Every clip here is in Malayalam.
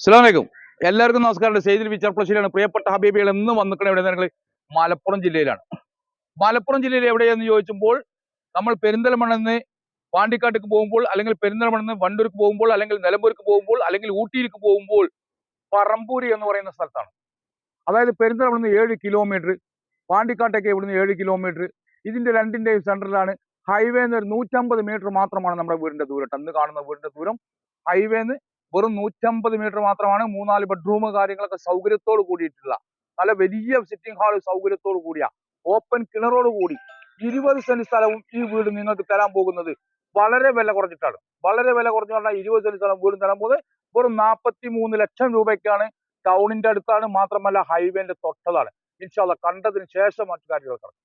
അസ്സലാമലൈക്കും. എല്ലാവർക്കും നമസ്കാരം സെയ്തിൽ വിച്ചാർ പ്ലസിലാണ് പ്രിയപ്പെട്ട ഹബീബികൾ എന്ന് വന്നിക്കണ എവിടെ നിങ്ങൾ മലപ്പുറം ജില്ലയിലാണ്. മലപ്പുറം ജില്ലയിൽ എവിടെയെന്ന് ചോദിച്ചപ്പോൾ നമ്മൾ പെരിന്തൽമണ്ണെന്ന് പാണ്ടിക്കാട്ടേക്ക് പോകുമ്പോൾ അല്ലെങ്കിൽ പെരിന്തൽമണ്ണെന്ന് വണ്ടൂർക്ക് പോകുമ്പോൾ അല്ലെങ്കിൽ നിലമ്പൂർക്ക് പോകുമ്പോൾ അല്ലെങ്കിൽ ഊട്ടിയിലേക്ക് പോകുമ്പോൾ പറമ്പൂരി എന്ന് പറയുന്ന സ്ഥലത്താണ്. അതായത് പെരിന്തൽമണ്ണെന്ന് ഏഴ് കിലോമീറ്റർ പാണ്ടിക്കാട്ടേക്ക് ഇവിടുന്ന് ഏഴ് കിലോമീറ്റർ. ഇതിന്റെ രണ്ടിന്റെയും സെന്ററിലാണ് ഹൈവേന്ന് ഒരു നൂറ്റമ്പത് മീറ്റർ മാത്രമാണ് നമ്മുടെ വീടിന്റെ ദൂരം അന്ന് കാണുന്ന വീടിന്റെ ദൂരം ഹൈവേന്ന് വെറും നൂറ്റമ്പത് മീറ്റർ മാത്രമാണ് മൂന്നാൽ ബെഡ്റൂം കാര്യങ്ങളൊക്കെ സൗകര്യത്തോട് കൂടിയിട്ടുള്ള നല്ല വലിയ സിറ്റിംഗ് ഹാൾ സൗകര്യത്തോട് കൂടിയ ഓപ്പൺ കിണറോട് കൂടി ഇരുപത് സെന്റ് സ്ഥലവും ഈ വീട് നിങ്ങൾക്ക് തരാൻ പോകുന്നത് വളരെ വില കുറഞ്ഞിട്ടാണ്. വളരെ വില കുറഞ്ഞു പറഞ്ഞാൽ ഇരുപത് സെന്റ് സ്ഥലം വീട് തരാൻ പോകുന്നത് വെറും നാൽപ്പത്തി മൂന്ന് ലക്ഷം രൂപയ്ക്കാണ് ടൗണിന്റെ അടുത്താണ് മാത്രമല്ല ഹൈവേന്റെ തൊട്ടതാണ്. ഇൻഷാല്ല കണ്ടതിന് ശേഷം മറ്റു കാര്യങ്ങൾ കിടക്കും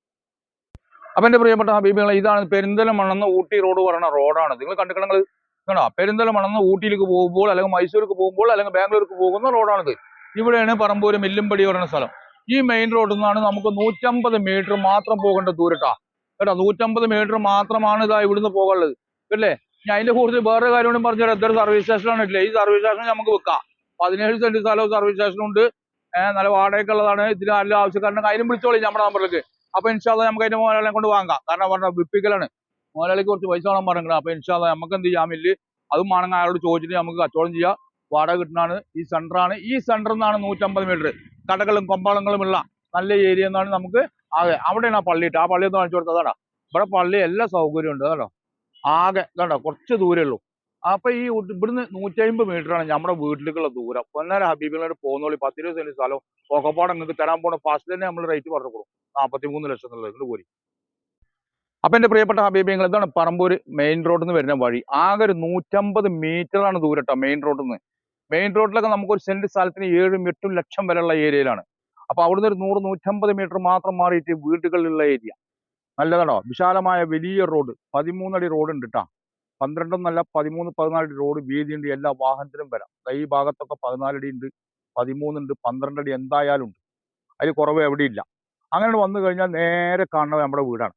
അപ്പൊ എന്റെ പ്രിയപ്പെട്ട ഹബീബികളെ ഇതാണ് പെരിന്തൽമണ്ണെന്ന് ഊട്ടി റോഡ് പറയുന്ന റോഡാണ് നിങ്ങൾ കണ്ടിക്കണങ്ങൾ കണ്ടോ പെരിന്തൽമണ്ണെന്ന് ഊട്ടിയിലേക്ക് പോകുമ്പോൾ അല്ലെങ്കിൽ മൈസൂർക്ക് പോകുമ്പോൾ അല്ലെങ്കിൽ ബാംഗ്ലൂർക്ക് പോകുന്ന റോഡാണിത്. ഇവിടെയാണ് പറമ്പൂര് മില്ലുംപടി പറയുന്ന സ്ഥലം. ഈ മെയിൻ റോഡിൽ നിന്നാണ് നമുക്ക് നൂറ്റമ്പത് മീറ്റർ മാത്രം പോകേണ്ട ദൂരട്ടാ. കേട്ടോ നൂറ്റമ്പത് മീറ്റർ മാത്രമാണ് ഇതാ ഇവിടുന്ന് പോകാനുള്ളത്. അല്ലേ? ഞാൻ അതിന്റെ കൂടുതൽ വേറെ കാര്യം പറഞ്ഞു തരാം. ഇതൊരു സർവീസ് സ്റ്റേഷനാണ് ഇല്ലേ ഈ സർവീസ് സ്റ്റേഷൻ നമുക്ക് വെക്കാം. പതിനേഴ് സെന്റ് സ്ഥലവും സർവീസ് സ്റ്റേഷനുണ്ട് നല്ല വാടകയ്ക്ക് ഉള്ളതാണ്. ഇതിന് നല്ല ആവശ്യക്കാരനെ അതിലും വിളിച്ചോളി നമ്മുടെ നമ്പറിലേക്ക് അപ്പൊ ഇൻഷാല്ല നമുക്ക് അതിന്റെ മോനെ കൊണ്ട് വാങ്ങാം. കാരണം പറഞ്ഞ വിപ്പിക്കലാണ്. മുതലാളിക്ക് കുറച്ച് പൈസ വേണം പറഞ്ഞിട്ട് അപ്പൊ ഇൻഷാല്ല നമുക്ക് എന്ത് ചെയ്യാൻ മില്ല് അതും വേണമെങ്കിൽ അയാളോട് ചോദിച്ചിട്ട് നമുക്ക് കച്ചവടം ചെയ്യാം. വാടക കിട്ടുന്നതാണ് ഈ സെന്ററാണ് ഈ സെന്ററിൽ നിന്നാണ് നൂറ്റമ്പത് മീറ്റർ കടകളും കൊമ്പാളങ്ങളും ഉള്ള നല്ല ഏരിയ എന്നാണ് നമുക്ക് അതെ അവിടെയാണ് ആ പള്ളി ഇട്ട് ആ പള്ളി ഒന്ന് കാണിച്ചു കൊടുത്തത് കേട്ടോ ഇവിടെ പള്ളി എല്ലാ സൗകര്യവും ഉണ്ട്. കേട്ടോ ആകെ കേട്ടോ കുറച്ച് ദൂരേ ഉള്ളൂ. അപ്പൊ ഈ ഇവിടുന്ന് നൂറ്റമ്പത് ആണ് നമ്മുടെ വീട്ടിലേക്കുള്ള ദൂരം. പൊന്നാര ഹബീബിനോട് പോകുന്നോളി. പത്തിരുപത് സെന്റ് സ്ഥലം ഒക്കെപ്പാടെ നിങ്ങൾക്ക് തരാൻ പോണ ഫസ്റ്റ് തന്നെ നമ്മൾ റേറ്റ് പറഞ്ഞു കൊടുക്കും നാൽപ്പത്തി മൂന്ന് ലക്ഷം എന്നുള്ളത് അപ്പൊ എന്റെ പ്രിയപ്പെട്ട ഹബീബിങ്ങൾ എന്താണ്? പറമ്പൂര് മെയിൻ റോഡിൽ നിന്ന് വരുന്ന വഴി. ആകെ ഒരു നൂറ്റമ്പത് ആണ് ദൂരം കേട്ടോ മെയിൻ റോഡിൽ നിന്ന് മെയിൻ റോഡിലൊക്കെ നമുക്ക് ഒരു സെന്റ് സ്ഥലത്തിന് ഏഴും എട്ടും ലക്ഷം വരെയുള്ള ഏരിയയിലാണ് അപ്പൊ അവിടുന്ന് ഒരു നൂറ് നൂറ്റമ്പത് മീറ്റർ മാത്രം മാറിയിട്ട് വീടുകളിലുള്ള ഏരിയ നല്ലതാണോ? വിശാലമായ വലിയ റോഡ് പതിമൂന്നടി റോഡ് ഉണ്ട് കേട്ടോ പന്ത്രണ്ടൊന്നല്ല പതിമൂന്ന് പതിനാലടി റോഡ് വീതിയുണ്ട് എല്ലാ വാഹനത്തിനും വരാം. ഈ ഭാഗത്തൊക്കെ പതിനാലടി ഉണ്ട് പതിമൂന്നുണ്ട് പന്ത്രണ്ടടി എന്തായാലും ഉണ്ട്. അതിൽ കുറവ് എവിടെയില്ല അങ്ങനെ വന്നു കഴിഞ്ഞാൽ നേരെ കാണുന്നത് നമ്മുടെ വീടാണ്.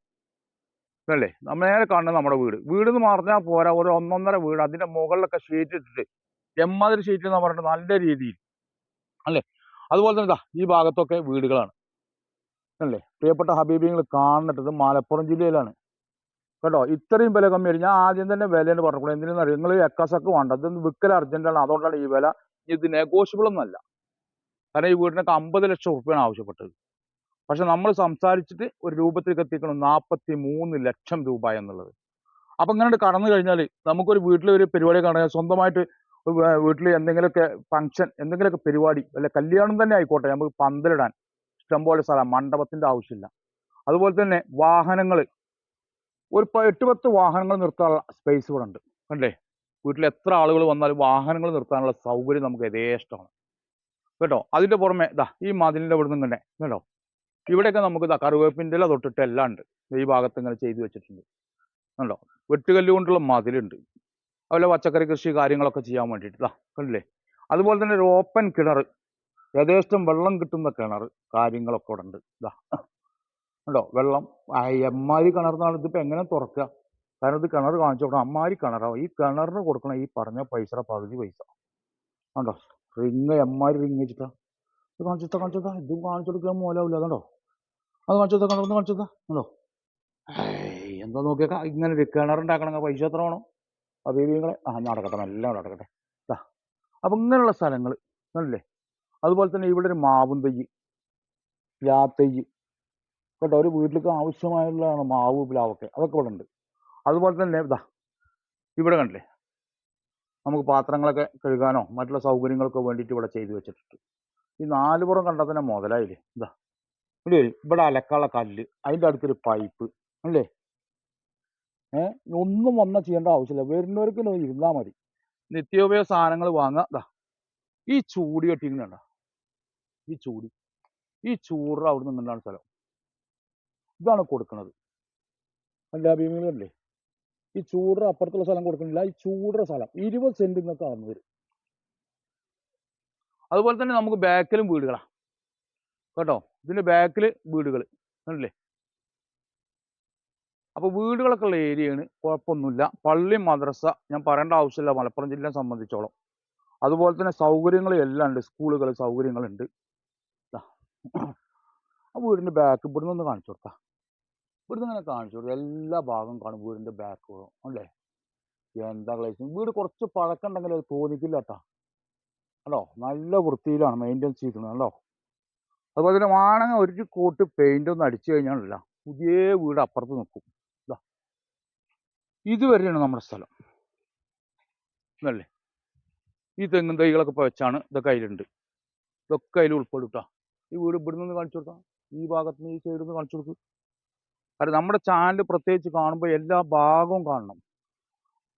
അല്ലേ? നമ്മൾ നേരെ കാണുന്നത് നമ്മുടെ വീട്. വീട് എന്ന് പറഞ്ഞാൽ പോരാ ഒരു ഒന്നൊന്നര വീട്. അതിന്റെ മുകളിലൊക്കെ ഷീറ്റ് ഇട്ടിട്ട് എമ്മാതിരി ഷീറ്റ് എന്ന് പറഞ്ഞിട്ട് നല്ല രീതിയിൽ അല്ലേ? അതുപോലെ തന്നെ ഈ ഭാഗത്തൊക്കെ വീടുകളാണ് അല്ലേ? പ്രിയപ്പെട്ട ഹബീബിങ്ങൾ കാണുന്നത് മലപ്പുറം ജില്ലയിലാണ്. കേട്ടോ? ഇത്രയും വില കമ്മി വരും ഞാൻ ആദ്യം തന്നെ വിലയാണ് പറഞ്ഞു എന്തിനാ അറിയാം? നിങ്ങൾ എക്കാസൊക്കെ വേണ്ട. ഇത് വിൽക്കൽ അർജന്റാണ് അതുകൊണ്ടാണ് ഈ വില ഇത് നെഗോഷ്യബിൾ ഒന്നല്ല കാരണം ഈ വീടിനൊക്കെ അമ്പത് ലക്ഷം റുപ്യാണ് ആവശ്യപ്പെട്ടത്. പക്ഷെ നമ്മൾ സംസാരിച്ചിട്ട് ഒരു രൂപത്തിലേക്ക് എത്തിക്കണം. നാൽപ്പത്തി മൂന്ന് ലക്ഷം രൂപ എന്നുള്ളത്. അപ്പൊ ഇങ്ങനെ കടന്നു കഴിഞ്ഞാൽ നമുക്കൊരു വീട്ടിൽ ഒരു പരിപാടി കാണുക സ്വന്തമായിട്ട് വീട്ടിൽ എന്തെങ്കിലുമൊക്കെ ഫംഗ്ഷൻ എന്തെങ്കിലുമൊക്കെ പരിപാടി അല്ലെ കല്യാണം തന്നെ ആയിക്കോട്ടെ നമുക്ക് പന്തലിടാൻ ഇഷ്ടംപോലെ സ്ഥലം മണ്ഡപത്തിന്റെ ആവശ്യമില്ല. അതുപോലെ തന്നെ വാഹനങ്ങൾ ഒരു എട്ട് പത്ത് വാഹനങ്ങൾ നിർത്താനുള്ള സ്പേസ് ഇവിടെ ഉണ്ട് കണ്ടേ വീട്ടിൽ എത്ര ആളുകൾ വന്നാലും വാഹനങ്ങൾ നിർത്താനുള്ള സൗകര്യം നമുക്ക് യഥേഷ്ടമാണ്. കേട്ടോ? അതിന്റെ പുറമെ ഇതാ ഈ മതിലിന്റെ ഇവിടെ നിന്ന് ഇങ്ങനെ കേട്ടോ? ഇവിടെയൊക്കെ നമുക്ക് കറുവേപ്പിന്റെ ഇല തൊട്ടിട്ട് എല്ലാം ഉണ്ട്. ഈ ഭാഗത്ത് ഇങ്ങനെ ചെയ്തു വെച്ചിട്ടുണ്ട്. കണ്ടോ? വെട്ടുകല്ല് കൊണ്ടുള്ള മതിലുണ്ട്. അതുപോലെ പച്ചക്കറി കൃഷി കാര്യങ്ങളൊക്കെ ചെയ്യാൻ വേണ്ടിയിട്ട്. കണ്ടില്ലേ? അതുപോലെ തന്നെ ഒരു ഓപ്പൺ കിണർ യഥേഷ്ടം വെള്ളം കിട്ടുന്ന കിണർ കാര്യങ്ങളൊക്കെ ഇവിടെ ഉണ്ട്. ഇതാ ഉണ്ടോ വെള്ളം. ആ കിണർ കിണർന്നാണ് ഇതിപ്പോൾ എങ്ങനെ തുറക്കുക? കാരണം ഇത് കിണർ കാണിച്ചു കൊടുക്കണം. അമ്മാരി കിണറാവും ഈ കിണറിന് കൊടുക്കണം ഈ പറഞ്ഞ പൈസയുടെ പകുതി പൈസ. ഉണ്ടോ റിങ് എമ്മാരി റിങ് വെച്ചിട്ടാ. ഇത് കാണിച്ചിട്ടാ കാണിച്ചതാ ഇതും കാണിച്ചു കൊടുക്കാൻ മൂലമില്ല അതുണ്ടോ അത് കാണിച്ചു കാണിച്ചതാ കണ്ടോ? ഏയ് എന്താ നോക്കിയാ ഇങ്ങനെ ഒരു പൈസ എത്ര വേണം? അബീബിങ്ങളെ ആ നടക്കട്ടെ എല്ലാം നടക്കട്ടെ. ദാ അപ്പൊ ഇങ്ങനെയുള്ള സ്ഥലങ്ങൾ അല്ലേ അതുപോലെ തന്നെ ഇവിടെ ഒരു മാവും തൈ പ്ലാത്തൈ കേട്ടോ ഒരു വീട്ടിലേക്ക് ആവശ്യമായുള്ളതാണ് മാവ് പ്ലാവൊക്കെ അതൊക്കെ ഇവിടെ ഉണ്ട്. അതുപോലെ തന്നെ ഇതാ ഇവിടെ കണ്ടില്ലേ? നമുക്ക് പാത്രങ്ങളൊക്കെ കഴുകാനോ മറ്റുള്ള സൗകര്യങ്ങൾക്കോ വേണ്ടിയിട്ട് ഇവിടെ ചെയ്തു വെച്ചിട്ടുണ്ട്. ഈ നാല് പുറം കണ്ടാൽ തന്നെ മുതലായില്ലേ? ഇതാ ഇല്ലേ? ഇവിടെ അലക്കാനുള്ള കല്ല് അതിന്റെ അടുത്തൊരു പൈപ്പ് അല്ലേ? ഏഹ് ഒന്നും വന്നാൽ ചെയ്യേണ്ട ആവശ്യമില്ല. വരുന്നവർക്ക് ഇരുന്നാൽ മതി. നിത്യോപയോഗ സാധനങ്ങൾ വാങ്ങാം ഈ ചൂടി കെട്ടിങ്ങണ്ട ഈ ചൂടി. ഈ ചൂട് അവിടെ നിന്നാണ് സ്ഥലം. ഇതാണ് കൊടുക്കുന്നത്. അല്ല ഭീമികളല്ലേ ഈ ചൂട് അപ്പുറത്തുള്ള സ്ഥലം കൊടുക്കുന്നില്ല. ഈ ചൂടറ സ്ഥലം. ഇരുപത് സെന്റ് നിങ്ങൾക്ക് അളന്നു വരും അതുപോലെ തന്നെ നമുക്ക് ബാക്കിലും വീടുകളാ. കേട്ടോ? ഇതിന്റെ ബാക്കിൽ വീടുകൾ കണ്ടില്ലേ? അപ്പോൾ വീടുകളൊക്കെ ഉള്ള ഏരിയയാണ്. കുഴപ്പമൊന്നുമില്ല. പള്ളി മദ്രസ ഞാൻ പറയേണ്ട ആവശ്യമില്ല. മലപ്പുറം ജില്ലയെ സംബന്ധിച്ചോളം. അതുപോലെ തന്നെ സൗകര്യങ്ങൾ എല്ലാം ഉണ്ട്. സ്കൂളുകൾ സൗകര്യങ്ങളുണ്ട്. ആ വീടിന്റെ ബാക്ക് ഇവിടുന്ന് ഒന്ന് കാണിച്ചു കൊടുക്കാം. ഇവിടുന്ന് ഇങ്ങനെ കാണിച്ചു കൊടുക്കാം. എല്ലാ ഭാഗം കാണും വീടിന്റെ ബാക്ക് അല്ലേ എന്താ ഗ്ലേസിങ് വീട് കുറച്ച് പഴക്കമുണ്ടെങ്കിൽ അത് തോന്നിക്കില്ല കേട്ടോ. കണ്ടോ? നല്ല വൃത്തിയിലാണ്. മെയിന്റെയിൻ ചെയ്തിരുന്നത് കണ്ടോ? അതുപോലെ തന്നെ വാണങ്ങ ഒരു കോട്ട് പെയിന്റ് ഒന്ന് അടിച്ചു കഴിഞ്ഞാലല്ല പുതിയ വീട് അപ്പുറത്ത് നിൽക്കും. ഇതാ. ഇതുവരെയാണ് നമ്മുടെ സ്ഥലം. എന്നല്ലേ ഈ തെങ്ങും തൈകളൊക്കെ വെച്ചാണ് ഇതൊക്കെ അതിലുണ്ട്. ഇതൊക്കെ അതിൽ ഉൾപ്പെടുട്ടാ ഈ വീട് ഇവിടെ നിന്ന് കാണിച്ചു കൊടുക്കാം. ഈ ഭാഗത്ത് നിന്ന് ഈ സൈഡിൽ നിന്ന് കാണിച്ചു കൊടുക്കും. കാരണം നമ്മുടെ ചാനൽ പ്രത്യേകിച്ച് കാണുമ്പോൾ എല്ലാ ഭാഗവും കാണണം.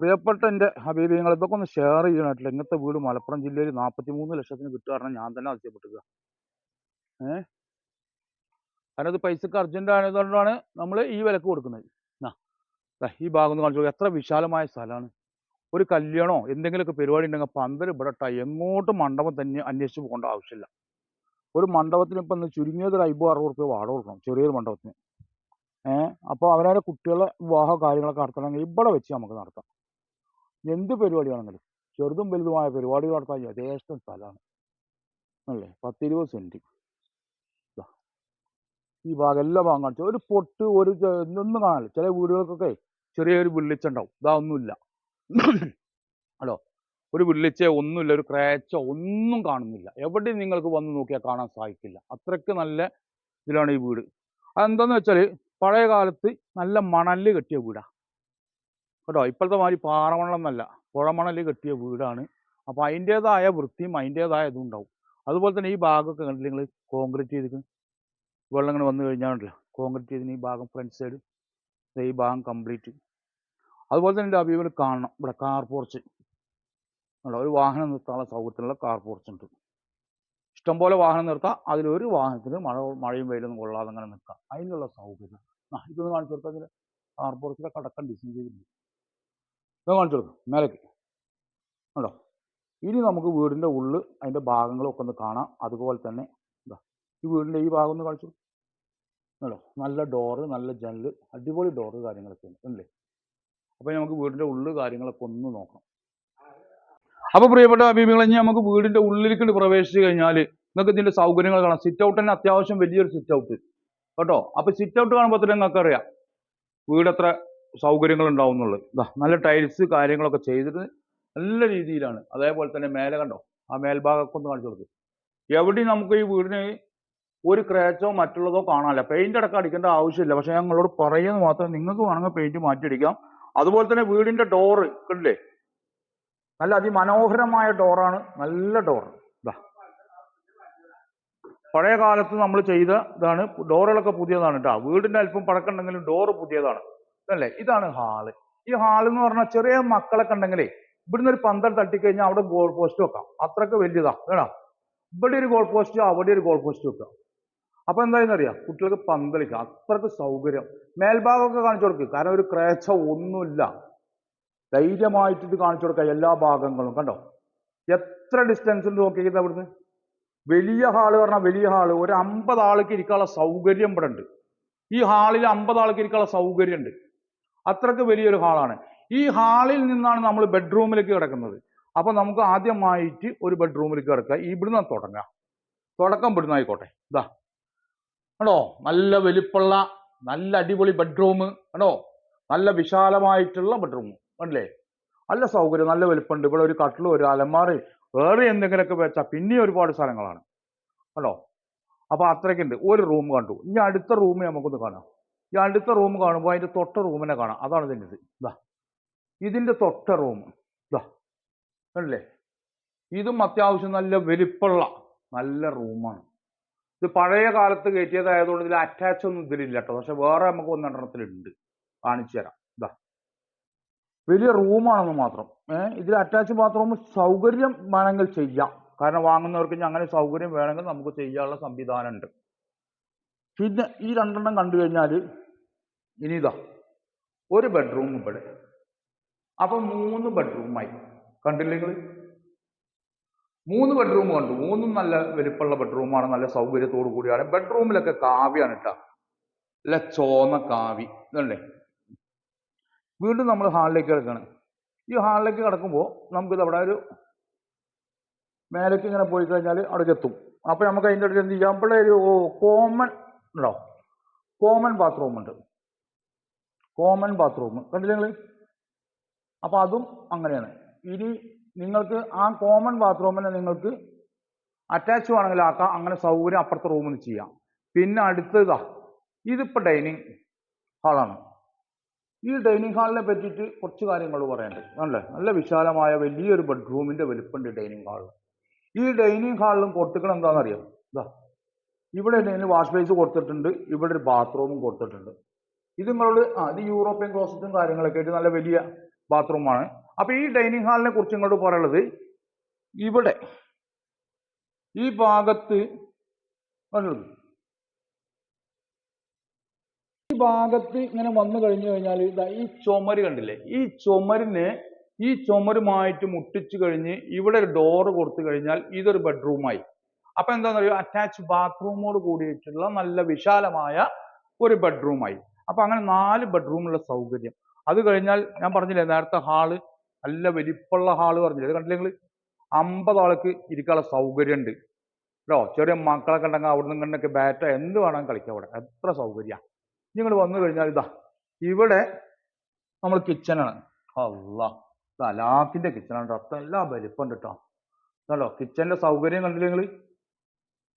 പ്രിയപ്പെട്ട എന്റെ ഹബീബിങ്ങൾ ഇതൊക്കെ ഒന്ന് ഷെയർ ചെയ്യണമായിട്ടില്ല ഇങ്ങനത്തെ വീട് മലപ്പുറം ജില്ലയിൽ നാൽപ്പത്തി മൂന്ന് ലക്ഷത്തിന് കിട്ടുക കാരണം ഞാൻ തന്നെ ആവശ്യപ്പെട്ടുക ഏഹ് കാരണം ഇത് പൈസക്ക് അർജന്റ് ആയതുകൊണ്ടാണ് നമ്മൾ ഈ വിലക്ക് കൊടുക്കുന്നത്. ഈ ഭാഗം ഒന്ന് കാണിച്ചു എത്ര വിശാലമായ സ്ഥലമാണ്. ഒരു കല്യാണോ എന്തെങ്കിലുമൊക്കെ പരിപാടി ഉണ്ടെങ്കിൽ പന്തൽ ഇവിടെ ഇട്ടാ എങ്ങോട്ട് മണ്ഡപം തന്നെ അന്വേഷിച്ച് പോകേണ്ട ആവശ്യമില്ല. ഒരു മണ്ഡപത്തിന് ഇപ്പം ചുരുങ്ങിയത് അമ്പത് അറുപത് റുപ്യ വാടക കൊടുക്കണം. ചെറിയൊരു മണ്ഡപത്തിന്. ഏഹ് അപ്പോൾ അവരവരെ കുട്ടികളെ വിവാഹ കാര്യങ്ങളൊക്കെ നടത്തണമെങ്കിൽ ഇവിടെ വെച്ച് നമുക്ക് നടത്താം. എന്ത് പരിപാടിയാണെങ്കിലും. ചെറുതും വലുതുമായ പരിപാടികൾ നടത്താൻ യഥേഷ്ടം സ്ഥലമാണ്. അല്ലേ? പത്തിരുപത് സെന്റ്. ഈ ഭാഗം എല്ലാ ഭാഗം കാണിച്ചു. ഒരു പൊട്ട് ഒരു ഒന്നും കാണാനില്ല. ചില വീടുകൾക്കൊക്കെ ചെറിയൊരു വിള്ളിച്ചുണ്ടാവും. ഇതാ ഒന്നുമില്ല ഹലോ ഒരു വിള്ളിച്ച ഒന്നുമില്ല ഒരു ക്രാച്ചോ ഒന്നും കാണുന്നില്ല. എവിടെ നിങ്ങൾക്ക് വന്ന് നോക്കിയാൽ കാണാൻ സാധിക്കില്ല. അത്രയ്ക്ക് നല്ല ഇതിലാണ് ഈ വീട്. അതെന്താന്ന് വെച്ചാൽ പഴയ കാലത്ത് നല്ല മണൽ കെട്ടിയ വീടാ. കേട്ടോ ഇപ്പോഴത്തെ മാതിരി പാറമണൽ എന്നല്ല പുഴമണൽ കെട്ടിയ വീടാണ്. അപ്പോൾ അതിന്റെതായ വൃത്തിയും അതിന്റെതായ ഇതും ഉണ്ടാവും. അതുപോലെ തന്നെ ഈ ഭാഗമൊക്കെ കണ്ടിട്ട് നിങ്ങൾ കോൺക്രീറ്റ് ചെയ്തിട്ട് വെള്ളം ഇങ്ങനെ വന്നു കഴിഞ്ഞാണല്ലോ കോൺക്രീറ്റ് ചെയ്തിന് ഈ ഭാഗം ഫ്രണ്ട് സൈഡ് ഈ ഭാഗം കംപ്ലീറ്റ് അതുപോലെ തന്നെ എന്റെ അഭിമുഖം കാണണം. ഇവിടെ കാർ പോർച്ച് ഉണ്ടോ ഒരു വാഹനം നിർത്താനുള്ള സൗകര്യത്തിലുള്ള കാർ പോർച്ച് ഉണ്ട്. ഇഷ്ടംപോലെ വാഹനം നിർത്താം. അതിലൊരു വാഹനത്തിന് മഴ മഴയും വെയിലൊന്നും കൊള്ളാതെ അങ്ങനെ നിൽക്കാം. അതിനുള്ള സൗകര്യം. ആ ഇതൊന്ന് കാണിച്ചു കൊടുത്താൽ കാർ പോർച്ചിലെ കടക്കം ഡിസൈൻ ചെയ്തിട്ടുണ്ട്. ഇത് കാണിച്ചു കൊടുക്കും. മേലേക്ക്. ഉണ്ടോ ഇനി നമുക്ക് വീടിന്റെ ഉള്ളിൽ അതിന്റെ ഭാഗങ്ങളൊക്കെ ഒന്ന് കാണാം. അതുപോലെ തന്നെ ഈ വീടിന്റെ ഈ ഭാഗം ഒന്ന് കാണിച്ചു. ഉണ്ടോ നല്ല ഡോറ് നല്ല ജനൽ അടിപൊളി ഡോറ് കാര്യങ്ങളൊക്കെ ഉണ്ട് അല്ലേ? അപ്പോൾ നമുക്ക് വീടിന്റെ ഉള്ളു കാര്യങ്ങളൊക്കെ ഒന്ന് നോക്കാം അപ്പോൾ പ്രിയപ്പെട്ട ഇനി നമുക്ക് വീടിന്റെ ഉള്ളിലേക്ക് പ്രവേശിച്ചു കഴിഞ്ഞാൽ നിങ്ങൾക്ക് ഇതിന്റെ സൗകര്യങ്ങൾ കാണാം. സിറ്റ് ഔട്ട് തന്നെ അത്യാവശ്യം വലിയൊരു സിറ്റ് ഔട്ട് കേട്ടോ? അപ്പോൾ സിറ്റ് ഔട്ട് കാണുമ്പോൾ തന്നെ നിങ്ങൾക്ക് അറിയാം വീട് എത്ര സൗകര്യങ്ങൾ ഉണ്ടാവും എന്നുള്ളത്. നല്ല ടൈൽസ് കാര്യങ്ങളൊക്കെ ചെയ്തിട്ട് നല്ല രീതിയിലാണ്. അതേപോലെ തന്നെ മേലെ കണ്ടോ? ആ മേൽഭാഗമൊക്കെ ഒന്ന് കാണിച്ചു കൊടുക്കും. എവിടെയും നമുക്ക് ഈ വീടിന് ഒരു ക്രാച്ചോ മറ്റുള്ളതോ കാണാനില്ല. പെയിന്റ് അടക്കം അടിക്കേണ്ട ആവശ്യമില്ല. പക്ഷെ ഞങ്ങളോട് പറയുന്നത് മാത്രം നിങ്ങൾക്ക് വേണമെങ്കിൽ പെയിന്റ് മാറ്റിയടിക്കാം. അതുപോലെ തന്നെ വീടിന്റെ ഡോറ് കണ്ടില്ലേ? നല്ല അതിമനോഹരമായ ഡോറാണ് നല്ല ഡോർ ഇതാ പഴയ കാലത്ത് നമ്മൾ ചെയ്ത ഇതാണ്. ഡോറുകളൊക്കെ പുതിയതാണ് കേട്ടോ വീടിന്റെ അല്പം പഴക്കമുണ്ടെങ്കിലും ഡോറ് പുതിയതാണ്. അല്ലേ? ഇതാണ് ഹാൾ. ഈ ഹാൾ എന്ന് പറഞ്ഞാൽ ചെറിയ മക്കളൊക്കെ ഉണ്ടെങ്കിലേ ഇവിടുന്ന് ഒരു പന്തൽ തട്ടിക്കഴിഞ്ഞാൽ അവിടെ ഗോൾ പോസ്റ്റ് വെക്കാം. അത്രയ്ക്ക് വലിയതാ. കേടാ ഇവിടെ ഒരു ഗോൾ പോസ്റ്റ് അവിടെ ഒരു ഗോൾ പോസ്റ്റ് വെക്കാം അപ്പൊ എന്തായാലും അറിയാം? കുട്ടികൾക്ക് പന്തലിക്കാം അത്രയ്ക്ക് സൗകര്യം. മേൽഭാഗമൊക്കെ കാണിച്ചു കൊടുക്കുക കാരണം ഒരു ക്രേച്ച ഒന്നുമില്ല. ധൈര്യമായിട്ട് ഇത് കാണിച്ചു കൊടുക്കുക എല്ലാ ഭാഗങ്ങളും. കണ്ടോ? എത്ര ഡിസ്റ്റൻസ് ഉണ്ട് നോക്കിയിരിക്കുന്നത് അവിടുന്ന്? വലിയ ഹാൾ പറഞ്ഞാൽ വലിയ ഹാൾ. ഒരു അമ്പത് ആൾക്ക് ഇരിക്കാനുള്ള സൗകര്യം ഇവിടെ ഉണ്ട്. ഈ ഹാളിൽ അമ്പത് ആൾക്ക് ഇരിക്കാനുള്ള സൗകര്യം ഉണ്ട്. അത്രയ്ക്ക് വലിയൊരു ഹാളാണ്. ഈ ഹാളിൽ നിന്നാണ് നമ്മൾ ബെഡ്റൂമിലേക്ക് കിടക്കുന്നത്. അപ്പോൾ നമുക്ക് ആദ്യമായിട്ട് ഒരു ബെഡ്റൂമിലേക്ക് കിടക്കുക. ഇവിടുന്ന് തുടങ്ങാം. തുടക്കം ഇവിടുന്ന് ആയിക്കോട്ടെ. ഇതാ കണ്ടോ നല്ല വലിപ്പുള്ള നല്ല അടിപൊളി ബെഡ്റൂം ആണോ? നല്ല വിശാലമായിട്ടുള്ള ബെഡ്റൂം കണ്ടില്ലേ നല്ല സൗകര്യം നല്ല വലിപ്പമുണ്ട് ഇവിടെ ഒരു കട്ടിലും ഒരു അലമാറി വേറെ എന്തെങ്കിലുമൊക്കെ വെച്ചാൽ പിന്നെയും ഒരുപാട് സ്ഥലങ്ങളാണ് കണ്ടോ അപ്പോൾ അത്രയ്ക്കുണ്ട്. ഒരു റൂം കണ്ടു. ഇനി അടുത്ത റൂം നമുക്കൊന്ന് കാണാം. ഈ അടുത്ത റൂം കാണുമ്പോൾ അതിന്റെ തൊട്ട റൂമിനെ കാണാം. അതാണ് ഇതിന്റെ ഇത്. ഇതാ ഇതിന്റെ തൊട്ട റൂം ഇതാ കണ്ടില്ലേ? ഇതും അത്യാവശ്യം നല്ല വലിപ്പമുള്ള നല്ല റൂമാണ് ഇത് പഴയ കാലത്ത് കയറ്റിയതായതുകൊണ്ട് ഇതിൽ അറ്റാച്ച് ഒന്നും ഇതിലില്ല കേട്ടോ പക്ഷെ വേറെ നമുക്ക് ഒന്നെണ്ണത്തിലുണ്ട് കാണിച്ചു തരാം. ഇതാ വലിയ റൂമാണെന്ന് മാത്രം. ഏഹ് ഇതിൽ അറ്റാച്ച് ബാത്റൂം സൗകര്യം വേണമെങ്കിൽ ചെയ്യാം. കാരണം വാങ്ങുന്നവർക്ക് അങ്ങനെ സൗകര്യം വേണമെങ്കിൽ നമുക്ക് ചെയ്യാനുള്ള സംവിധാനം ഉണ്ട് പിന്നെ ഈ രണ്ടെണ്ണം കണ്ടു കഴിഞ്ഞാൽ ഇനി ഇതാ. ഒരു ബെഡ്റൂം ഇവിടെ. അപ്പൊ മൂന്ന് ബെഡ്റൂമായി കണ്ടില്ലേ നിങ്ങൾ മൂന്ന് ബെഡ്റൂം കണ്ടു. മൂന്നും നല്ല വലിപ്പമുള്ള ബെഡ്റൂമാണ് നല്ല സൗകര്യത്തോടു കൂടിയാണ്. ബെഡ്റൂമിലൊക്കെ കാവ്യാണ് കേട്ടോ അല്ല ചോന്ന കാവി ഇതല്ലേ വീണ്ടും നമ്മൾ ഹാളിലേക്ക് കിടക്കണം. ഈ ഹാളിലേക്ക് കിടക്കുമ്പോൾ നമുക്കിത് അവിടെ ഒരു മേലേക്ക് ഇങ്ങനെ പോയി കഴിഞ്ഞാൽ അവിടേക്ക് എത്തും. അപ്പോൾ നമുക്ക് അതിന്റെ അടുത്ത് എന്ത് ചെയ്യാം? ഇവിടെ ഒരു കോമൺ ഉണ്ടോ? കോമൺ ബാത്റൂം ഉണ്ട്. കോമൺ ബാത്റൂം കണ്ടില്ലേ നിങ്ങൾ അപ്പൊ അതും അങ്ങനെയാണ്. ഇനി നിങ്ങൾക്ക് ആ കോമൺ ബാത്റൂമിനെ നിങ്ങൾക്ക് അറ്റാച്ച് വേണമെങ്കിൽ ആക്കാം. അങ്ങനെ സൗകര്യം അപ്പുറത്തെ റൂമിൽ ചെയ്യാം. പിന്നെ അടുത്തതാ ഇതിപ്പോൾ ഡൈനിങ് ഹാളാണ് ഈ ഡൈനിങ് ഹാളിനെ പറ്റിയിട്ട് കുറച്ച് കാര്യങ്ങൾ പറയാനുണ്ട്. അല്ലേ നല്ല വിശാലമായ വലിയൊരു ബെഡ്റൂമിന്റെ വലിപ്പമുണ്ട് ഡൈനിങ് ഹാളിൽ ഈ ഡൈനിങ് ഹാളിലും കൊടുത്തിക്കണം എന്താണെന്നറിയോ? ഇതാ ഇവിടെ ഡൈനിങ് വാഷ് ബേസ് കൊടുത്തിട്ടുണ്ട്. ഇവിടെ ഒരു ബാത്റൂമും കൊടുത്തിട്ടുണ്ട്. ഇത് നിങ്ങളോട് ആ ഇത് യൂറോപ്യൻ ക്ലോസറ്റും കാര്യങ്ങളൊക്കെ ആയിട്ട് നല്ല വലിയ ബാത്റൂമാണ് അപ്പൊ ഈ ഡൈനിങ് ഹാളിനെ കുറിച്ച് ഇങ്ങോട്ട് പറയുള്ളത് ഇവിടെ ഈ ഭാഗത്ത് കണ്ടോ? ഈ ഭാഗത്ത് ഇങ്ങനെ വന്നു കഴിഞ്ഞു കഴിഞ്ഞാൽ ഇതാ ഈ ചുമര് കണ്ടില്ലേ? ഈ ചുമരിന് ഈ ചുമരുമായിട്ട് മുട്ടിച്ചു കഴിഞ്ഞ് ഇവിടെ ഒരു ഡോറ് കൊടുത്തു കഴിഞ്ഞാൽ ഇതൊരു ബെഡ്റൂമായി അപ്പൊ എന്താണെന്ന് അറിയോ അറ്റാച്ച് ബാത്റൂമോട് കൂടിയിട്ടുള്ള നല്ല വിശാലമായ ഒരു ബെഡ്റൂമായി അപ്പൊ അങ്ങനെ നാല് ബെഡ്റൂമുള്ള സൗകര്യം. അത് കഴിഞ്ഞാൽ ഞാൻ പറഞ്ഞില്ലേ നേരത്തെ ഹാൾ നല്ല വലിപ്പമുള്ള ഹാൾ പറഞ്ഞില്ലേ? ഇത് കണ്ടില്ലേ നിങ്ങൾ അമ്പത് ആൾക്ക് ഇരിക്കാനുള്ള സൗകര്യമുണ്ട്. കേട്ടോ ചെറിയ മക്കളൊക്കെ ഉണ്ടെങ്കിൽ അവിടെ നിന്ന് ഇങ്ങനെയൊക്കെ ബാറ്റ എന്ത് വേണമെങ്കിലും കളിക്കാം അവിടെ. എത്ര സൗകര്യമാണ്. നിങ്ങൾ വന്നു കഴിഞ്ഞാൽ ഇതാ ഇവിടെ നമ്മൾ കിച്ചണാണ് അല്ല തലാക്കിന്റെ കിച്ചണാണ് കേട്ടോ എല്ലാ വലിപ്പമുണ്ട് കേട്ടോ കേട്ടോ ന്റെ സൗകര്യം കണ്ടില്ലേ നിങ്ങൾ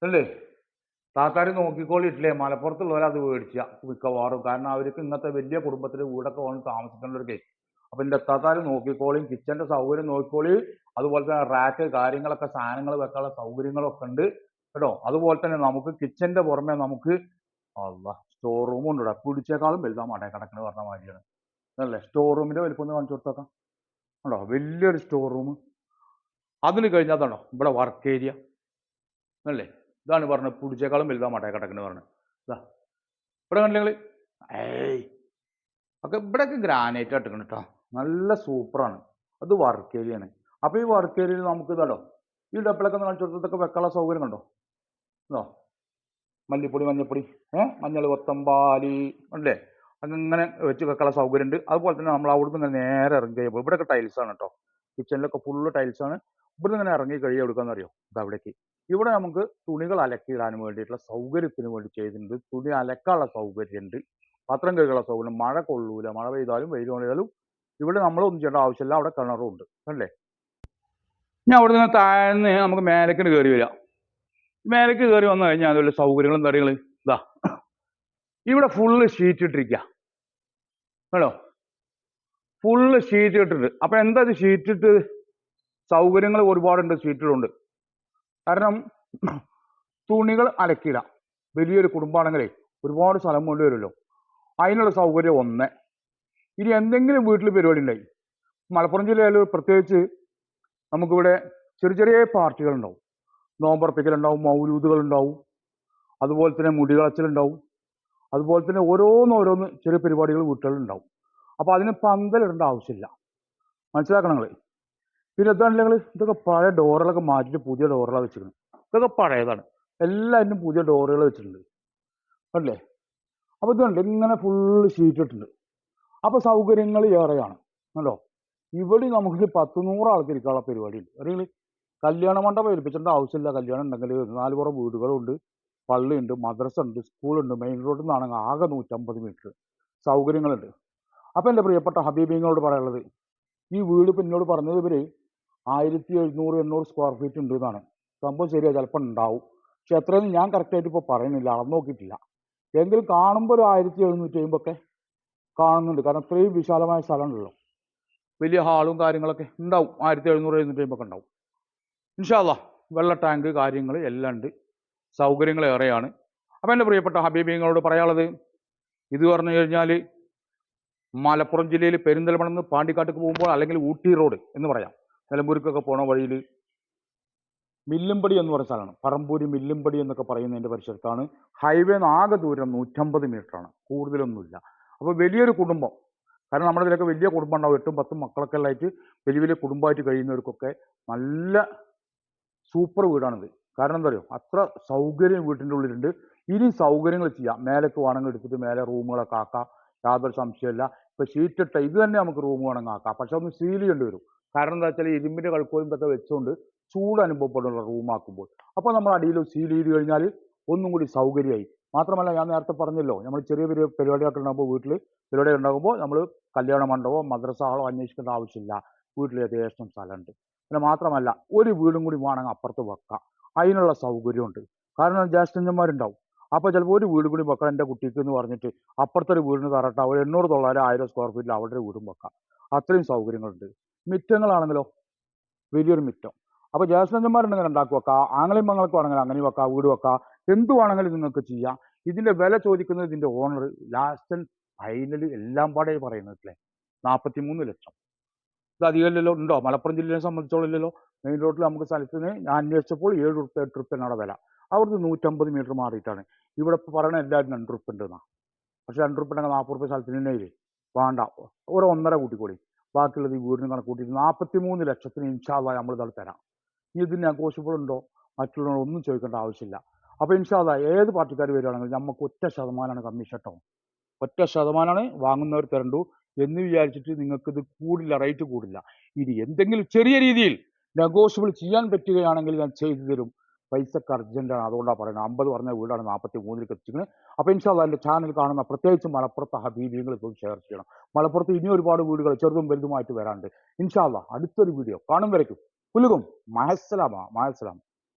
അല്ലേ? താത്താര് നോക്കിക്കോളിട്ടില്ലേ? മലപ്പുറത്തുള്ളവർ അത് മേടിച്ച മിക്കവാറും. കാരണം അവർക്ക് ഇന്നത്തെ വലിയ കുടുംബത്തിലെ വീടൊക്കെ വന്ന് താമസിക്കേണ്ട ഒരു കേസ് അപ്പൊ എന്റെ താത്താർ നോക്കിക്കോളിയും കിച്ചന്റെ സൗകര്യം നോക്കിക്കോളി. അതുപോലെ തന്നെ റാക്ക് കാര്യങ്ങളൊക്കെ സാധനങ്ങൾ വെക്കാനുള്ള സൗകര്യങ്ങളൊക്കെ ഉണ്ട്. കേട്ടോ? അതുപോലെ തന്നെ നമുക്ക് കിച്ചന്റെ പുറമെ നമുക്ക് അല്ല സ്റ്റോർ റൂം ഉണ്ട് ഇവിടെ. പിടിച്ചേക്കാളും വലുതാ മട കിടക്കണ പറഞ്ഞ മാതിരിയാണ്. അല്ലേ സ്റ്റോർ റൂമിന്റെ വലിപ്പം ഒന്ന് കാണിച്ചു കൊടുത്തേക്കാം. ഉണ്ടോ വലിയൊരു സ്റ്റോർ റൂം അതിന് കഴിഞ്ഞാൽ അതാണോ ഇവിടെ വർക്ക് ഏരിയ അല്ലേ ഇതാണ് പറഞ്ഞത്. പുടിച്ചേക്കാളും വലുതാ മട കിടക്കണ പറഞ്ഞത്. ഇതാ ഇവിടെ കണ്ടില്ല ഏയ് ഒക്കെ ഇവിടെയൊക്കെ ഗ്രാനൈറ്റ് ഇട്ടിക്കണം കേട്ടോ നല്ല സൂപ്പറാണ്. അത് വർക്ക് ഏരിയയാണ്. അപ്പൊ ഈ വർക്ക് ഏരിയയിൽ നമുക്ക് ഇതാടോ ഈ ഡപ്പിളൊക്കെ കാണിച്ചു കൊടുത്തതൊക്കെ വെക്കാനുള്ള സൗകര്യം കണ്ടോ? ഇതോ മല്ലിപ്പൊടി മഞ്ഞപ്പൊടി ഏഹ് മഞ്ഞൾ കൊത്തമ്പാലി ഉണ്ടല്ലേ അങ്ങനെ വെച്ച് വെക്കാനുള്ള സൗകര്യം ഉണ്ട് അതുപോലെ തന്നെ നമ്മൾ അവിടുന്ന് ഇങ്ങനെ നേരെ ഇറങ്ങി കഴിയുമ്പോൾ ഇവിടെയൊക്കെ ടൈൽസ് ആണ് കേട്ടോ കിച്ചണിലൊക്കെ ഫുള്ള് ടൈൽസ് ആണ് ഇവിടുന്ന് ഇങ്ങനെ ഇറങ്ങി കഴിയുക എടുക്കാമെന്നറിയോ ഇത് അവിടേക്ക് ഇവിടെ നമുക്ക് തുണികൾ അലക്കിയിടാൻ വേണ്ടിയിട്ടുള്ള സൗകര്യത്തിന് വേണ്ടി ചെയ്തിട്ടുണ്ട്. തുണി അലക്കാനുള്ള സൗകര്യമുണ്ട്. പാത്രം കഴുകാനുള്ള സൗകര്യം മഴ കൊള്ളൂല. മഴ പെയ്താലും വെയിൽ കൊണ്ടാലും ഇവിടെ നമ്മൾ ഒന്നും ചെയ്യേണ്ട ആവശ്യമില്ല. അവിടെ കിണറും ഉണ്ട് അല്ലേ? ഇനി അവിടെ നിന്ന് താഴ്ന്ന് നമുക്ക് മേലേക്ക് കയറി വരാം. മേലേക്ക് കയറി വന്നു കഴിഞ്ഞാൽ അതുപോലെ സൗകര്യങ്ങളും കാര്യങ്ങളും ഇതാ. ഇവിടെ ഫുള്ള് ഷീറ്റ് ഇട്ടിരിക്കുക കേട്ടോ ഫുള്ള് ഷീറ്റ് ഇട്ടിട്ട് അപ്പൊ എന്താ ഇത് ഷീറ്റ് ഇട്ട്? സൗകര്യങ്ങൾ ഒരുപാടുണ്ട് ഷീറ്റിലുണ്ട് കാരണം തുണികൾ അലക്കിയിടാം. വലിയൊരു കുടുംബമാണെങ്കിലേ ഒരുപാട് സ്ഥലം കൊണ്ട് വരുമല്ലോ. അതിനുള്ള സൗകര്യം ഒന്ന്. ഇനി എന്തെങ്കിലും വീട്ടിൽ പരിപാടി ഉണ്ടായി. മലപ്പുറം ജില്ലയിൽ പ്രത്യേകിച്ച് നമുക്കിവിടെ ചെറിയ ചെറിയ പാർട്ടികൾ ഉണ്ടാവും. നോമ്പുറപ്പിക്കലുണ്ടാവും മൗലൂദുകൾ ഉണ്ടാവും. അതുപോലെ തന്നെ മുടികളച്ചിലുണ്ടാവും അതുപോലെ തന്നെ ഓരോന്ന് ഓരോന്ന് ചെറിയ പരിപാടികൾ വീട്ടുകളിലുണ്ടാവും അപ്പോൾ അതിന് പന്തലിടേണ്ട ആവശ്യമില്ല. മനസ്സിലാക്കണം പിന്നെ എന്താണ് ഞങ്ങൾ ഇതൊക്കെ പഴയ ഡോറുകളൊക്കെ മാറ്റിയിട്ട് പുതിയ ഡോറുകളാണ് വെച്ചിരിക്കുന്നത് ഇതൊക്കെ പഴയതാണ്. എല്ലാവരും പുതിയ ഡോറുകൾ വെച്ചിട്ടുണ്ട്. അല്ലേ അപ്പോൾ ഇതുണ്ട് ഇങ്ങനെ ഫുള്ള് ഷീറ്റ് ഇട്ടിട്ടുണ്ട്. അപ്പോൾ സൗകര്യങ്ങൾ ഏറെയാണ്. കണ്ടോ? ഇവിടെ നമുക്ക് പത്ത് നൂറ് ഇരിക്കാനുള്ള പരിപാടിയുണ്ട്. അല്ലെങ്കിൽ കല്യാണ മണ്ഡപം ഏൽപ്പിച്ചിട്ട് ആവശ്യമില്ല. കല്യാണം ഉണ്ടെങ്കിൽ നാല് പുറം വീടുകളുണ്ട്. പള്ളിയുണ്ട് മദ്രസ ഉണ്ട് സ്കൂളുണ്ട്. മെയിൻ റോഡിൽ നിന്നാണെങ്കിൽ ആകെ നൂറ്റമ്പത് മീറ്റർ സൗകര്യങ്ങളുണ്ട്. അപ്പോൾ എന്റെ പ്രിയപ്പെട്ട ഹബീബിങ്ങളോട് പറയാനുള്ളത് ഈ വീട് പിന്നോട് പറഞ്ഞത് ഇവർ ആയിരത്തി എഴുന്നൂറ് എണ്ണൂറ് സ്ക്വയർ ഫീറ്റ് ഉണ്ട് എന്നാണ് സംഭവം ശരിയാ ചിലപ്പോൾ ഉണ്ടാവും. പക്ഷെ എത്രയെന്ന് ഞാൻ കറക്റ്റായിട്ട് ഇപ്പോൾ പറയുന്നില്ല അളന്ന് നോക്കിയിട്ടില്ല. എങ്കിലും കാണുമ്പോൾ ഒരു ആയിരത്തി എഴുന്നൂറ്റി അമ്പൊക്കെ കാണുന്നുണ്ട്. കാരണം ഇത്രയും വിശാലമായ സ്ഥലമുണ്ടല്ലോ വലിയ ഹാളും കാര്യങ്ങളൊക്കെ ഉണ്ടാവും. ആയിരത്തി എഴുന്നൂറ് എഴുന്നൂറ്റി അമ്പൊക്കെ ഉണ്ടാവും. ഇൻഷാല്ല വെള്ള ടാങ്ക് കാര്യങ്ങൾ എല്ലാം ഉണ്ട്. സൗകര്യങ്ങൾ ഏറെയാണ്. അപ്പം എന്റെ പ്രിയപ്പെട്ട ഹബീബിങ്ങളോട് പറയാനുള്ളത് ഇത് പറഞ്ഞു കഴിഞ്ഞാൽ മലപ്പുറം ജില്ലയിൽ പെരിന്തൽമണ്ണ നിന്ന് പാണ്ടിക്കാട്ടേക്ക് പോകുമ്പോൾ അല്ലെങ്കിൽ ഊട്ടി റോഡ് എന്ന് പറയാം. നിലമ്പൂർക്കൊക്കെ പോണ വഴിയിൽ മില്ലുംപടി എന്ന് പറഞ്ഞ സ്ഥലമാണ്. പറമ്പൂരി മില്ലുംപടി എന്നൊക്കെ പറയുന്നതിന്റെ പരിസരത്താണ്. ഹൈവേ ആകെ ദൂരം നൂറ്റമ്പത് ആണ് കൂടുതലൊന്നുമില്ല. അപ്പോൾ വലിയൊരു കുടുംബം. കാരണം നമ്മുടെ ഇതിലൊക്കെ വലിയ കുടുംബം ഉണ്ടാവും എട്ടും പത്തും മക്കളൊക്കെ ആയിട്ട് വലിയ വലിയ കുടുംബമായിട്ട് കഴിയുന്നവർക്കൊക്കെ നല്ല സൂപ്പർ വീടാണിത്. കാരണം എന്താ പറയുക അത്ര സൗകര്യം വീട്ടിന്റെ ഉള്ളിലുണ്ട്. ഇനി സൗകര്യങ്ങൾ ചെയ്യാം. മേലേക്ക് വേണമെങ്കിൽ എടുത്തിട്ട് മേലെ റൂമുകളൊക്കെ ആക്കാം. യാതൊരു സംശയമില്ല ഇപ്പോൾ ഷീറ്റിട്ട ഇത് തന്നെ നമുക്ക് റൂം വേണമെങ്കിൽ ആക്കാം. പക്ഷെ ഒന്ന് സീൽ ചെയ്യേണ്ടി വരും. കാരണം എന്താ വെച്ചാൽ ഇരുമ്പിന്റെ കൾക്കോലും ഇതൊക്കെ വെച്ചുകൊണ്ട് ചൂട് അനുഭവപ്പെടുന്ന റൂമാക്കുമ്പോൾ അപ്പോൾ നമ്മൾ അടിയിൽ സീൽ ചെയ്ത് കഴിഞ്ഞാൽ ഒന്നും കൂടി സൗകര്യമായി. മാത്രമല്ല ഞാൻ നേരത്തെ പറഞ്ഞല്ലോ നമ്മൾ ചെറിയ ചെറിയ പരിപാടികളൊക്കെ ഉണ്ടാകുമ്പോൾ വീട്ടിൽ പരിപാടി ഉണ്ടാകുമ്പോൾ നമ്മൾ കല്യാണ മണ്ഡപമോ മദ്രസ അന്വേഷിക്കേണ്ട ആവശ്യമില്ല. വീട്ടിൽ യഥേഷ്ടം സ്ഥലമുണ്ട്. പിന്നെ മാത്രമല്ല ഒരു വീടും കൂടി വേണമെങ്കിൽ അപ്പുറത്ത് വെക്കാം. അതിനുള്ള സൗകര്യമുണ്ട്. കാരണം ജ്യേഷ്ഠന്മാരുണ്ടാവും. അപ്പോൾ ചിലപ്പോൾ ഒരു വീടും കൂടി വെക്കണം എന്റെ കുട്ടിക്ക് എന്ന് പറഞ്ഞിട്ട് അപ്പുറത്തെ ഒരു വീടിന് തറട്ടെ ഒരു എണ്ണൂറ് തൊള്ളായിരം ആയിരം സ്ക്വയർ ഫീറ്റിൽ ഒരു വീടും വെക്കാം. അത്രയും സൗകര്യങ്ങളുണ്ട്. മിറ്റങ്ങളാണെങ്കിലോ? വലിയൊരു മിറ്റം. അപ്പോൾ ജ്യേഷ്ഠന്മാരുണ്ടെങ്കിൽ ഉണ്ടാക്കി വെക്കാം ആങ്ങളെയും മങ്ങൾക്ക് അങ്ങനെ വെക്കാം വീട് വെക്കാം. എന്തുവാണെങ്കിലും നിങ്ങൾക്ക് ചെയ്യാം. ഇതിന്റെ വില ചോദിക്കുന്നത് ഇതിന്റെ ഓണർ ലാസ്റ്റ് ഫൈനലി എല്ലാം പാടെ പറയുന്നത് അല്ലേ നാൽപ്പത്തി മൂന്ന് ലക്ഷം. ഇത് അധികമല്ലല്ലോ ഉണ്ടോ? മലപ്പുറം ജില്ലയെ സംബന്ധിച്ചോളില്ലല്ലോ മെയിൻ റോഡിൽ നമുക്ക് സ്ഥലത്തിന് ഞാൻ അന്വേഷിച്ചപ്പോൾ ഏഴ് റുപ്യ എട്ട് റുപ്യാണ് വില. അവിടുന്ന് നൂറ്റമ്പത് മീറ്റർ മാറിയിട്ടാണ്. ഇവിടെ പറയണ എല്ലാവരും രണ്ട് റുപ്യ ഉണ്ടെന്നാ. പക്ഷെ രണ്ട് റുപ്യ ഉണ്ടെങ്കിൽ നാൽപ്പത് റുപ്യ സ്ഥലത്തിന് തന്നെ വേണ്ട. ഒരു ഒന്നര കൂട്ടിക്കോളി. ബാക്കിയുള്ളത് ഈ വീടിന് കണക്കൂട്ടിയിട്ട് നാൽപ്പത്തി മൂന്ന് ലക്ഷത്തിന് ഇൻഷാല്ല നമ്മൾ ഇതാൾ തരാം. ഇതിന് നെഗോഷ്യബിൾ ഉണ്ടോ മറ്റുള്ളവർ ഒന്നും ചോദിക്കേണ്ട ആവശ്യമില്ല. അപ്പോൾ ഇൻഷാല്ല ഏത് പാർട്ടിക്കാർ വരികയാണെങ്കിലും നമുക്ക് ഒറ്റ ശതമാനമാണ് കമ്മീഷൻ കേട്ടോ ഒറ്റ ശതമാനമാണ് വാങ്ങുന്നവർ തരണ്ടു എന്ന് വിചാരിച്ചിട്ട് നിങ്ങൾക്ക് ഇത് കൂടില്ല റേറ്റ് കൂടില്ല. ഇനി എന്തെങ്കിലും ചെറിയ രീതിയിൽ നെഗോഷ്യബിൾ ചെയ്യാൻ പറ്റുകയാണെങ്കിൽ ഞാൻ ചെയ്തു തരും. പൈസക്ക് അർജന്റാണ് അതുകൊണ്ടാണ് പറയുന്നത്. അമ്പത് പറഞ്ഞ വീടാണ് നാൽപ്പത്തി മൂന്നിലേക്ക് എത്തിച്ചിരിക്കുന്നത് അപ്പോൾ ഇൻഷാല്ല എന്റെ ചാനൽ കാണുന്ന പ്രത്യേകിച്ച് മലപ്പുറത്ത് ഹബീബികൾ ഇപ്പോൾ ഷെയർ ചെയ്യണം. മലപ്പുറത്ത് ഇനി ഒരുപാട് വീടുകൾ ചെറുതും വലുതുമായിട്ട് വരാണ്ട് ഇൻഷാല്ല അടുത്തൊരു വീഡിയോ കാണും വരയ്ക്കും. പുലുകും. മഹസ്സലാമ. മഹസ്സലാം.